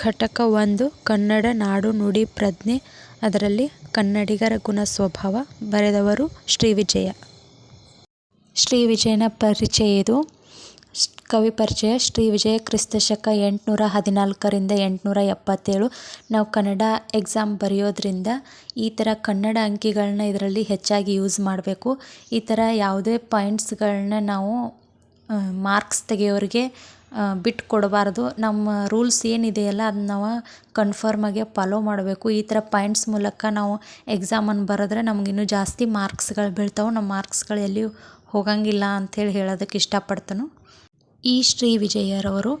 ಘಟಕ ಒಂದು, ಕನ್ನಡ, ನಾಡು, ನುಡಿ, ಪ್ರಜ್ಞೆ. ಅದರಲ್ಲಿ ಕನ್ನಡಿಗರ ಗುಣ ಸ್ವಭಾವ ಬರೆದವರು ಶ್ರೀ ವಿಜಯ ಶ್ರೀ ವಿಜಯನ ಪರಿಚಯ ಇದು. ಕವಿ ಪರಿಚಯ ಶ್ರೀ ವಿಜಯ ಕ್ರಿಸ್ತಶಕ ಎಂಟುನೂರ ಹದಿನಾಲ್ಕರಿಂದ ಎಂಟುನೂರ ಎಪ್ಪತ್ತೇಳು. ನಾವು ಕನ್ನಡ ಎಕ್ಸಾಮ್ ಬರೆಯೋದ್ರಿಂದ ಈ ಥರ ಕನ್ನಡ ಅಂಕಿಗಳನ್ನ ಇದರಲ್ಲಿ ಹೆಚ್ಚಾಗಿ ಯೂಸ್ ಮಾಡಬೇಕು. ಈ ಥರ ಯಾವುದೇ ಪಾಯಿಂಟ್ಸ್ಗಳನ್ನ ನಾವು ಮಾರ್ಕ್ಸ್ ತೆಗೆಯೋರಿಗೆ ಬಿಟ್ಟು ಕೊಡಬಾರ್ದು ನಮ್ಮ ರೂಲ್ಸ್ ಏನಿದೆಯಲ್ಲ ಅದನ್ನ ನಾವು ಕನ್ಫರ್ಮಾಗೆ ಫಾಲೋ ಮಾಡಬೇಕು. ಈ ಥರ ಪಾಯಿಂಟ್ಸ್ ಮೂಲಕ ನಾವು ಎಕ್ಸಾಮನ್ನು ಬರೆದ್ರೆ ನಮಗಿನ್ನೂ ಜಾಸ್ತಿ ಮಾರ್ಕ್ಸ್ಗಳು ಬೀಳ್ತಾವೆ. ನಮ್ಮ ಮಾರ್ಕ್ಸ್ಗಳು ಎಲ್ಲಿಯೂ ಹೋಗಂಗಿಲ್ಲ ಅಂಥೇಳಿ ಹೇಳೋದಕ್ಕೆ ಇಷ್ಟಪಡ್ತೇನೆ. ಈ ಶ್ರೀ ವಿಜಯರವರು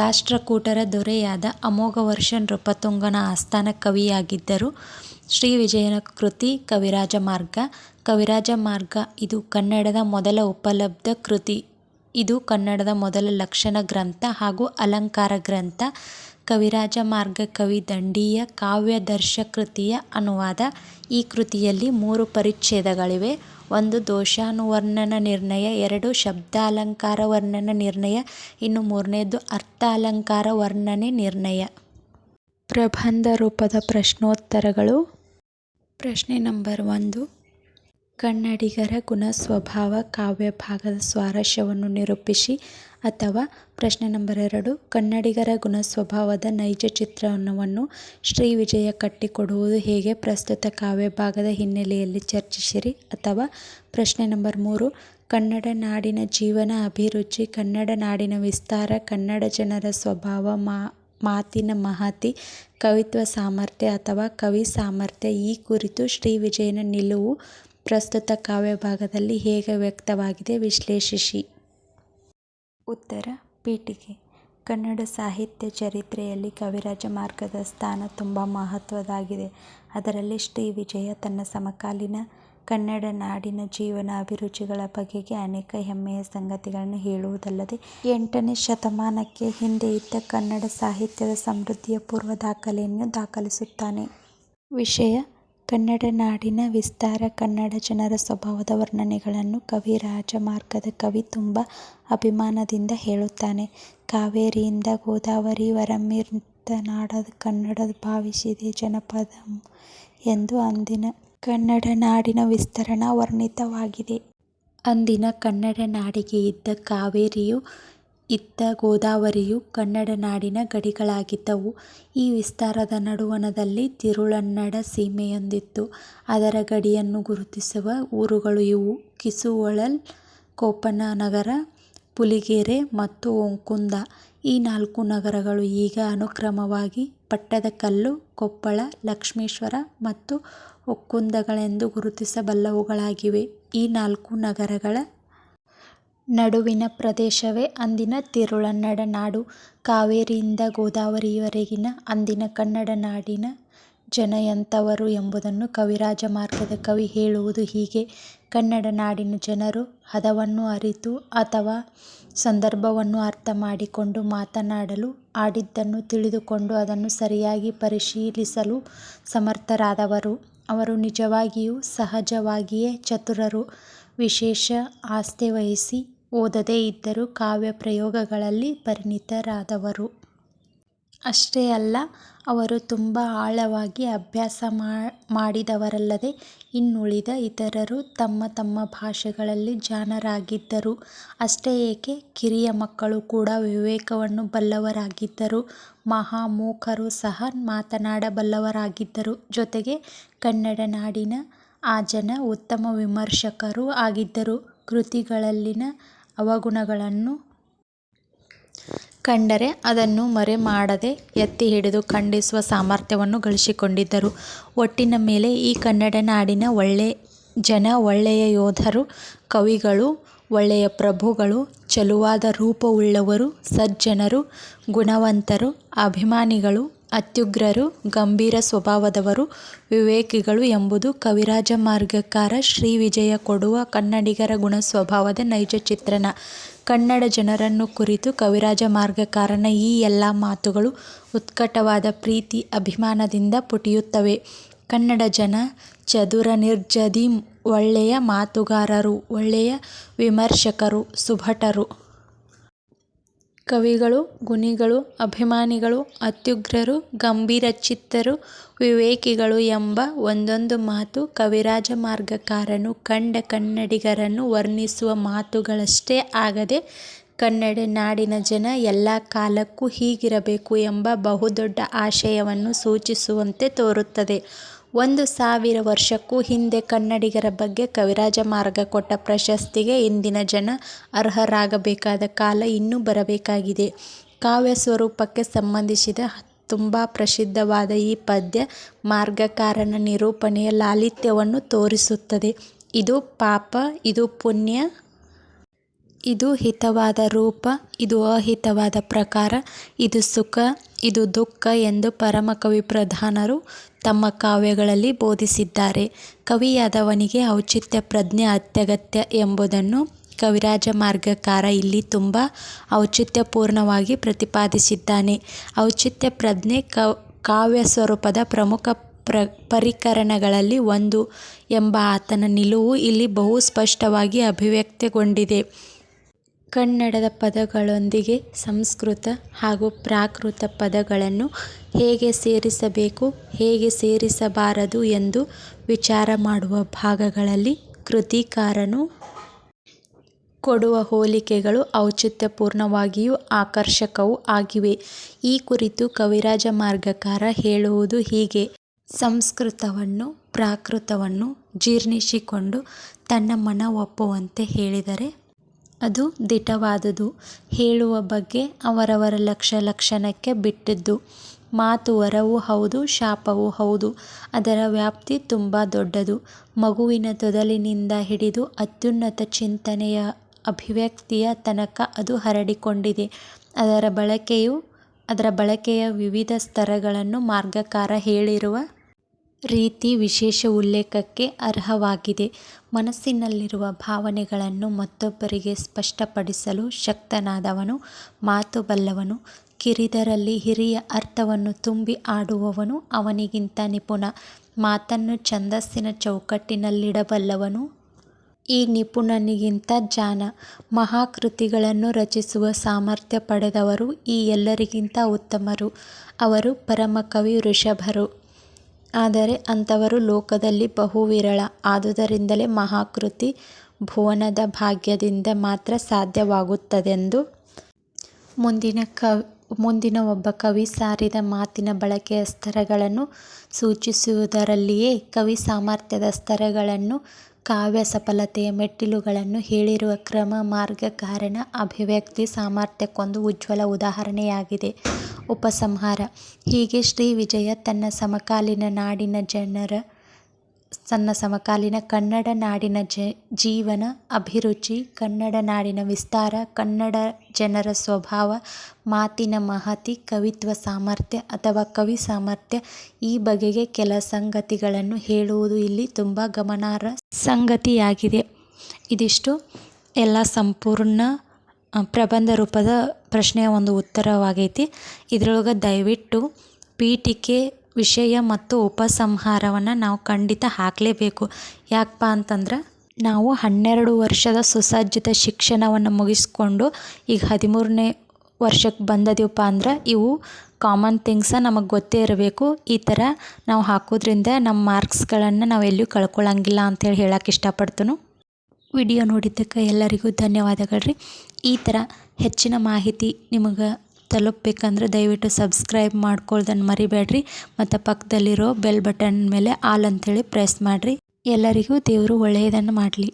ರಾಷ್ಟ್ರಕೂಟರ ದೊರೆಯಾದ ಅಮೋಘವರ್ಷ ನೃಪತುಂಗನ ಆಸ್ಥಾನ ಕವಿಯಾಗಿದ್ದರು. ಶ್ರೀ ವಿಜಯನ ಕೃತಿ ಕವಿರಾಜ ಮಾರ್ಗ. ಕವಿರಾಜ ಮಾರ್ಗ ಇದು ಕನ್ನಡದ ಮೊದಲ ಉಪಲಬ್ಧ ಕೃತಿ. ಇದು ಕನ್ನಡದ ಮೊದಲ ಲಕ್ಷಣ ಗ್ರಂಥ ಹಾಗೂ ಅಲಂಕಾರ ಗ್ರಂಥ. ಕವಿರಾಜ ಮಾರ್ಗ ಕವಿ ದಂಡಿಯ ಕಾವ್ಯಾದರ್ಶ ಕೃತಿಯ ಅನುವಾದ. ಈ ಕೃತಿಯಲ್ಲಿ ಮೂರು ಪರಿಚ್ಛೇದಗಳಿವೆ. ಒಂದು ದೋಷಾನುವರ್ಣನ ನಿರ್ಣಯ, ಎರಡು ಶಬ್ದಾಲಂಕಾರ ವರ್ಣನ ನಿರ್ಣಯ, ಇನ್ನು ಮೂರನೇದು ಅರ್ಥಾಲಂಕಾರ ವರ್ಣನೆ ನಿರ್ಣಯ. ಪ್ರಬಂಧ ರೂಪದ ಪ್ರಶ್ನೋತ್ತರಗಳು. ಪ್ರಶ್ನೆ ನಂಬರ್ ಒಂದು. ಕನ್ನಡಿಗರ ಗುಣ ಸ್ವಭಾವ ಕಾವ್ಯ ಭಾಗದ ಸ್ವಾರಸ್ಯವನ್ನು ನಿರೂಪಿಸಿ. ಅಥವಾ ಪ್ರಶ್ನೆ ನಂಬರ್ ಎರಡು, ಕನ್ನಡಿಗರ ಗುಣ ಸ್ವಭಾವದ ನೈಜ ಚಿತ್ರಣವನ್ನು ಶ್ರೀ ವಿಜಯ ಕಟ್ಟಿಕೊಡುವುದು ಹೇಗೆ? ಪ್ರಸ್ತುತ ಕಾವ್ಯ ಭಾಗದ ಹಿನ್ನೆಲೆಯಲ್ಲಿ ಚರ್ಚಿಸಿರಿ. ಅಥವಾ ಪ್ರಶ್ನೆ ನಂಬರ್ ಮೂರು, ಕನ್ನಡ ನಾಡಿನ ಜೀವನ ಅಭಿರುಚಿ, ಕನ್ನಡ ನಾಡಿನ ವಿಸ್ತಾರ, ಕನ್ನಡ ಜನರ ಸ್ವಭಾವ ಮಾತಿನ ಮಹತಿ, ಕವಿತ್ವ ಸಾಮರ್ಥ್ಯ ಅಥವಾ ಕವಿ ಸಾಮರ್ಥ್ಯ ಈ ಕುರಿತು ಶ್ರೀ ವಿಜಯನ ನಿಲುವು ಪ್ರಸ್ತುತ ಕಾವ್ಯಭಾಗದಲ್ಲಿ ಹೇಗೆ ವ್ಯಕ್ತವಾಗಿದೆ ವಿಶ್ಲೇಷಿಸಿ. ಉತ್ತರ. ಪೀಠಿಕೆ ಕನ್ನಡ ಸಾಹಿತ್ಯ ಚರಿತ್ರೆಯಲ್ಲಿ ಕವಿರಾಜ ಮಾರ್ಗದ ಸ್ಥಾನ ತುಂಬ ಮಹತ್ವದಾಗಿದೆ. ಅದರಲ್ಲಿ ಶ್ರೀ ವಿಜಯ ತನ್ನ ಸಮಕಾಲೀನ ಕನ್ನಡ ನಾಡಿನ ಜೀವನ ಅಭಿರುಚಿಗಳ ಬಗೆಗೆ ಅನೇಕ ಹೆಮ್ಮೆಯ ಸಂಗತಿಗಳನ್ನು ಹೇಳುವುದಲ್ಲದೆ, ಎಂಟನೇ ಶತಮಾನಕ್ಕೆ ಹಿಂದೆ ಇದ್ದ ಕನ್ನಡ ಸಾಹಿತ್ಯದ ಸಮೃದ್ಧಿಯ ಪೂರ್ವ ದಾಖಲೆಯನ್ನು ದಾಖಲಿಸುತ್ತಾನೆ. ವಿಷಯ. ಕನ್ನಡ ನಾಡಿನ ವಿಸ್ತಾರ ಕನ್ನಡ ಜನರ ಸ್ವಭಾವದ ವರ್ಣನೆಗಳನ್ನು ಕವಿ ರಾಜಮಾರ್ಗದ ಕವಿ ತುಂಬ ಅಭಿಮಾನದಿಂದ ಹೇಳುತ್ತಾನೆ ಕಾವೇರಿಯಿಂದ ಗೋದಾವರಿ ವರಮೀರ್ದ ನಾಡ ಕನ್ನಡ ಭಾವಿಸಿದೆ ಜನಪದ ಎಂದು ಅಂದಿನ ಕನ್ನಡ ನಾಡಿನ ವಿಸ್ತರಣ ವರ್ಣಿತವಾಗಿದೆ. ಅಂದಿನ ಕನ್ನಡ ನಾಡಿಗೆ ಇದ್ದ ಕಾವೇರಿಯೂ ಇದ್ದ ಗೋದಾವರಿಯು ಕನ್ನಡ ನಾಡಿನ ಗಡಿಗಳಾಗಿದ್ದವು. ಈ ವಿಸ್ತಾರದ ನಡುವಣದಲ್ಲಿ ತಿರುಳನ್ನಡ ಸೀಮೆಯೊಂದಿತ್ತು. ಅದರ ಗಡಿಯನ್ನು ಗುರುತಿಸುವ ಊರುಗಳು ಇವು ಕಿಸುವಳಲ್, ಕೋಪನಗರ, ಪುಲಿಗೆರೆ ಮತ್ತು ಓಂಕುಂದ ಈ ನಾಲ್ಕು ನಗರಗಳು ಈಗ ಅನುಕ್ರಮವಾಗಿ ಪಟ್ಟದಕಲ್ಲು, ಕೊಪ್ಪಳ, ಲಕ್ಷ್ಮೇಶ್ವರ ಮತ್ತು ಒಕ್ಕುಂದಗಳೆಂದು ಗುರುತಿಸಬಲ್ಲವುಗಳಾಗಿವೆ. ಈ ನಾಲ್ಕು ನಗರಗಳ ನಡುವಿನ ಪ್ರದೇಶವೇ ಅಂದಿನ ತಿರುಳನ್ನಡ ನಾಡು. ಕಾವೇರಿಯಿಂದ ಗೋದಾವರಿಯವರೆಗಿನ ಅಂದಿನ ಕನ್ನಡ ನಾಡಿನ ಜನ ಎಂಥವರು ಎಂಬುದನ್ನು ಕವಿರಾಜ ಮಾರ್ಗದ ಕವಿ ಹೇಳುವುದು ಹೀಗೆ. ಕನ್ನಡ ನಾಡಿನ ಜನರು ಹದವನ್ನು ಅರಿತು ಅಥವಾ ಸಂದರ್ಭವನ್ನು ಅರ್ಥ ಮಾಡಿಕೊಂಡು ಮಾತನಾಡಲು, ಆಡಿದ್ದನ್ನು ತಿಳಿದುಕೊಂಡು ಅದನ್ನು ಸರಿಯಾಗಿ ಪರಿಶೀಲಿಸಲು ಸಮರ್ಥರಾದವರು. ಅವರು ನಿಜವಾಗಿಯೂ ಸಹಜವಾಗಿಯೇ ಚತುರರು. ವಿಶೇಷ ಆಸ್ಥೆವಹಿಸಿ ಓದದೇ ಇದ್ದರೂ ಕಾವ್ಯ ಪ್ರಯೋಗಗಳಲ್ಲಿ ಪರಿಣಿತರಾದವರು. ಅಷ್ಟೇ ಅಲ್ಲ, ಅವರು ತುಂಬ ಆಳವಾಗಿ ಅಭ್ಯಾಸ ಮಾಡಿದವರಲ್ಲದೆ ಇನ್ನುಳಿದ ಇತರರು ತಮ್ಮ ತಮ್ಮ ಭಾಷೆಗಳಲ್ಲಿ ಜಾಣರಾಗಿದ್ದರು. ಅಷ್ಟೇ ಏಕೆ, ಕಿರಿಯ ಮಕ್ಕಳು ಕೂಡ ವಿವೇಕವನ್ನು ಬಲ್ಲವರಾಗಿದ್ದರು. ಮಹಾ ಸಹ ಮಾತನಾಡಬಲ್ಲವರಾಗಿದ್ದರು. ಜೊತೆಗೆ ಕನ್ನಡ ನಾಡಿನ ಆ ಜನ ಉತ್ತಮ ವಿಮರ್ಶಕರು ಆಗಿದ್ದರು. ಕೃತಿಗಳಲ್ಲಿನ ಅವಗುಣಗಳನ್ನು ಕಂಡರೆ ಅದನ್ನು ಮರೆಮಾಡದೆ ಎತ್ತಿಹಿಡಿದು ಖಂಡಿಸುವ ಸಾಮರ್ಥ್ಯವನ್ನು ಗಳಿಸಿಕೊಂಡಿದ್ದರು. ಒಟ್ಟಿನ ಮೇಲೆ ಈ ಕನ್ನಡ ನಾಡಿನ ಜನ ಒಳ್ಳೆಯ ಯೋಧರು, ಕವಿಗಳು, ಒಳ್ಳೆಯ ಪ್ರಭುಗಳು, ಚಲುವಾದ ರೂಪವುಳ್ಳವರು, ಸಜ್ಜನರು, ಗುಣವಂತರು, ಅಭಿಮಾನಿಗಳು, ಅತ್ಯುಗ್ರರು, ಗಂಭೀರ ಸ್ವಭಾವದವರು, ವಿವೇಕಿಗಳು ಎಂಬುದು ಕವಿರಾಜ ಮಾರ್ಗಕಾರ ಶ್ರೀ ವಿಜಯ ಕೊಡುವ ಕನ್ನಡಿಗರ ಗುಣ ಸ್ವಭಾವದ ನೈಜ ಚಿತ್ರಣ. ಕನ್ನಡ ಜನರನ್ನು ಕುರಿತು ಕವಿರಾಜ ಮಾರ್ಗಕಾರನ ಈ ಎಲ್ಲ ಮಾತುಗಳು ಉತ್ಕಟವಾದ ಪ್ರೀತಿ, ಅಭಿಮಾನದಿಂದ ಪುಟಿಯುತ್ತವೆ. ಕನ್ನಡ ಜನ ಚದುರ ನಿರ್ಜದಿ ಒಳ್ಳೆಯ ಮಾತುಗಾರರು, ಒಳ್ಳೆಯ ವಿಮರ್ಶಕರು, ಸುಭಟರು. ಕವಿಗಳು, ಗುಣಿಗಳು, ಅಭಿಮಾನಿಗಳು, ಅತ್ಯುಗ್ರರು, ಗಂಭೀರಚಿತ್ತರು, ವಿವೇಕಿಗಳು ಎಂಬ ಒಂದೊಂದು ಮಾತು ಕವಿರಾಜ ಮಾರ್ಗಕಾರನು, ಕಂಡ ಕನ್ನಡಿಗರನ್ನು ವರ್ಣಿಸುವ ಮಾತುಗಳಷ್ಟೇ ಆಗದೆ ಕನ್ನಡ ನಾಡಿನ ಜನ ಎಲ್ಲ ಕಾಲಕ್ಕೂ ಹೀಗಿರಬೇಕು ಎಂಬ ಬಹುದೊಡ್ಡ ಆಶಯವನ್ನು ಸೂಚಿಸುವಂತೆ ತೋರುತ್ತದೆ. ಒಂದು ಸಾವಿರ ವರ್ಷಕ್ಕೂ ಹಿಂದೆ ಕನ್ನಡಿಗರ ಬಗ್ಗೆ ಕವಿರಾಜ ಮಾರ್ಗ ಕೊಟ್ಟ ಪ್ರಶಸ್ತಿಗೆ ಇಂದಿನ ಜನ ಅರ್ಹರಾಗಬೇಕಾದ ಕಾಲ ಇನ್ನೂ ಬರಬೇಕಾಗಿದೆ. ಕಾವ್ಯ ಸ್ವರೂಪಕ್ಕೆ ಸಂಬಂಧಿಸಿದ ತುಂಬ ಪ್ರಸಿದ್ಧವಾದ ಈ ಪದ್ಯ ಮಾರ್ಗಕಾರನ ನಿರೂಪಣೆಯ ಲಾಲಿತ್ಯವನ್ನು ತೋರಿಸುತ್ತದೆ. ಇದು ಪಾಪ, ಇದು ಪುಣ್ಯ, ಇದು ಹಿತವಾದ ರೂಪ, ಇದು ಅಹಿತವಾದ ಪ್ರಕಾರ, ಇದು ಸುಖ, ಇದು ದುಃಖ ಎಂದು ಪರಮಕವಿ ಪ್ರಧಾನರು ತಮ್ಮ ಕಾವ್ಯಗಳಲ್ಲಿ ಬೋಧಿಸಿದ್ದಾರೆ. ಕವಿಯಾದವನಿಗೆ ಔಚಿತ್ಯ, ಪ್ರಜ್ಞೆ ಅತ್ಯಗತ್ಯ ಎಂಬುದನ್ನು ಕವಿರಾಜ ಮಾರ್ಗಕಾರ ಇಲ್ಲಿ ತುಂಬ ಔಚಿತ್ಯಪೂರ್ಣವಾಗಿ ಪ್ರತಿಪಾದಿಸಿದ್ದಾನೆ. ಔಚಿತ್ಯ, ಪ್ರಜ್ಞೆ ಕಾವ್ಯ ಸ್ವರೂಪದ ಪ್ರಮುಖ ಪ್ರ, ಪರಿಕರಣಗಳಲ್ಲಿ ಒಂದು ಎಂಬ ಆತನ ನಿಲುವು ಇಲ್ಲಿ ಬಹು ಸ್ಪಷ್ಟವಾಗಿ ಅಭಿವ್ಯಕ್ತಗೊಂಡಿದೆ. ಕನ್ನಡದ ಪದಗಳೊಂದಿಗೆ ಸಂಸ್ಕೃತ ಹಾಗೂ ಪ್ರಾಕೃತ ಪದಗಳನ್ನು ಹೇಗೆ ಸೇರಿಸಬೇಕು, ಹೇಗೆ ಸೇರಿಸಬಾರದು ಎಂದು ವಿಚಾರ ಮಾಡುವ ಭಾಗಗಳಲ್ಲಿ ಕೃತಿಕಾರನು ಕೊಡುವ ಹೋಲಿಕೆಗಳು ಔಚಿತ್ಯಪೂರ್ಣವಾಗಿಯೂ ಆಕರ್ಷಕವೂ ಆಗಿವೆ. ಈ ಕುರಿತು ಕವಿರಾಜ ಮಾರ್ಗಕಾರ ಹೇಳುವುದು ಹೀಗೆ. ಸಂಸ್ಕೃತವನ್ನು ಪ್ರಾಕೃತವನ್ನು ಜೀರ್ಣಿಸಿಕೊಂಡು ತನ್ನ ಮನ ಒಪ್ಪುವಂತೆ ಹೇಳಿದರೆ ಅದು ದಿಟವಾದುದು. ಹೇಳುವ ಬಗ್ಗೆ ಅವರವರ ಲಕ್ಷ ಲಕ್ಷಣಕ್ಕೆ ಬಿಟ್ಟಿದ್ದು ಮಾತು ವರವೂ ಹೌದು, ಶಾಪವೂ ಹೌದು. ಅದರ ವ್ಯಾಪ್ತಿ ತುಂಬ ದೊಡ್ಡದು. ಮಗುವಿನ ತೊದಲಿನಿಂದ ಹಿಡಿದು ಅತ್ಯುನ್ನತ ಚಿಂತನೆಯ ಅಭಿವ್ಯಕ್ತಿಯ ತನಕ ಅದು ಹರಡಿಕೊಂಡಿದೆ. ಅದರ ಬಳಕೆಯು ಅದರ ಬಳಕೆಯ ವಿವಿಧ ಸ್ತರಗಳನ್ನು ಮಾರ್ಗಕಾರ ಹೇಳಿರುವ ರೀತಿ ವಿಶೇಷ ಉಲ್ಲೇಖಕ್ಕೆ ಅರ್ಹವಾಗಿದೆ. ಮನಸ್ಸಿನಲ್ಲಿರುವ ಭಾವನೆಗಳನ್ನು ಮತ್ತೊಬ್ಬರಿಗೆ ಸ್ಪಷ್ಟಪಡಿಸಲು ಶಕ್ತನಾದವನು ಮಾತು ಬಲ್ಲವನು. ಕಿರಿದರಲ್ಲಿ ಹಿರಿಯ ಅರ್ಥವನ್ನು ತುಂಬಿ ಆಡುವವನು, ಅವನಿಗಿಂತ ನಿಪುಣ. ಮಾತನ್ನು ಛಂದಸ್ಸಿನ ಚೌಕಟ್ಟಿನಲ್ಲಿಡಬಲ್ಲವನು ಈ ನಿಪುಣನಿಗಿಂತ ಜಾನ, ಮಹಾಕೃತಿಗಳನ್ನು ರಚಿಸುವ ಸಾಮರ್ಥ್ಯ ಪಡೆದವರು ಈ ಎಲ್ಲರಿಗಿಂತ ಉತ್ತಮರು. ಅವರು ಪರಮಕವಿ ವೃಷಭರು. ಆದರೆ ಅಂಥವರು ಲೋಕದಲ್ಲಿ ಬಹು ವಿರಳ. ಆದುದರಿಂದಲೇ ಮಹಾಕೃತಿ ಭುವನದ ಭಾಗ್ಯದಿಂದ ಮಾತ್ರ ಸಾಧ್ಯವಾಗುತ್ತದೆಂದು ಮುಂದಿನ ಮುಂದಿನ ಒಬ್ಬ ಕವಿ ಸಾರಿದ ಮಾತಿನ ಬಳಕೆಯ ಸ್ತರಗಳನ್ನು ಸೂಚಿಸುವುದರಲ್ಲಿಯೇ ಕವಿ ಸಾಮರ್ಥ್ಯದ ಸ್ತರಗಳನ್ನು, ಕಾವ್ಯ ಸಫಲತೆಯ ಮೆಟ್ಟಿಲುಗಳನ್ನು ಹೇಳಿರುವ ಕ್ರಮ ಮಾರ್ಗ ಕಾರಣ ಅಭಿವ್ಯಕ್ತಿ ಸಾಮರ್ಥ್ಯಕ್ಕೊಂದು ಉಜ್ವಲ ಉದಾಹರಣೆಯಾಗಿದೆ. ಉಪಸಂಹಾರ ಹೀಗೆ ಶ್ರೀ ವಿಜಯ ತನ್ನ ಸಮಕಾಲೀನ ಕನ್ನಡ ನಾಡಿನ ಜೀವನ, ಅಭಿರುಚಿ, ಕನ್ನಡ ನಾಡಿನ ವಿಸ್ತಾರ, ಕನ್ನಡ ಜನರ ಸ್ವಭಾವ, ಮಾತಿನ ಮಹತಿ, ಕವಿತ್ವ ಸಾಮರ್ಥ್ಯ ಅಥವಾ ಕವಿ ಸಾಮರ್ಥ್ಯ ಈ ಬಗೆಗೆ ಕೆಲ ಸಂಗತಿಗಳನ್ನು ಹೇಳುವುದು ಇಲ್ಲಿ ತುಂಬ ಗಮನಾರ್ಹ ಸಂಗತಿಯಾಗಿದೆ. ಇದಿಷ್ಟು ಎಲ್ಲ ಸಂಪೂರ್ಣ ಪ್ರಬಂಧ ರೂಪದ ಪ್ರಶ್ನೆಯ ಒಂದು ಉತ್ತರವಾಗೈತಿ. ಇದರೊಳಗೆ ದಯವಿಟ್ಟು ಪೀಠಿಕೆ, ವಿಷಯ ಮತ್ತು ಉಪಸಂಹಾರವನ್ನು ನಾವು ಖಂಡಿತ ಹಾಕಲೇಬೇಕು ಯಾಕಪ್ಪ ಅಂತಂದ್ರೆ ನಾವು ಹನ್ನೆರಡು ವರ್ಷದ ಸುಸಜ್ಜಿತ ಶಿಕ್ಷಣವನ್ನು ಮುಗಿಸ್ಕೊಂಡು ಈಗ ಹದಿಮೂರನೇ ವರ್ಷಕ್ಕೆ ಬಂದದೀವಪ್ಪ ಅಂದ್ರೆ ಇವು ಕಾಮನ್ ಥಿಂಗ್ಸ ನಮಗೆ ಗೊತ್ತೇ ಇರಬೇಕು. ಈ ಥರ ನಾವು ಹಾಕೋದ್ರಿಂದ ನಮ್ಮ ಮಾರ್ಕ್ಸ್ಗಳನ್ನು ನಾವು ಎಲ್ಲೂ ಕಳ್ಕೊಳ್ಳಂಗಿಲ್ಲ ಅಂತೇಳಿ ಹೇಳಕ್ಕೆ ಇಷ್ಟಪಡ್ತೇನೆ. ವಿಡಿಯೋ ನೋಡಿದ್ದಕ್ಕೆ ಎಲ್ಲರಿಗೂ ಧನ್ಯವಾದಗಳ್ರಿ. ಈ ಥರ ಹೆಚ್ಚಿನ ಮಾಹಿತಿ ನಿಮಗೆ ತಲುಪಬೇಕಂದ್ರ ದಯವಿಟ್ಟು ಸಬ್ಸ್ಕ್ರೈಬ್ ಮಾಡ್ಕೊಳ್ದನ್ನು ಮರಿಬೇಡ್ರಿ. ಮತ್ತು ಪಕ್ಕದಲ್ಲಿರೋ ಬೆಲ್ ಬಟನ್ ಮೇಲೆ ಆಲ್ ಅಂತೇಳಿ ಪ್ರೆಸ್ ಮಾಡ್ರಿ. ಎಲ್ಲರಿಗೂ ದೇವರು ಒಳ್ಳೆಯದನ್ನ ಮಾಡಲಿ.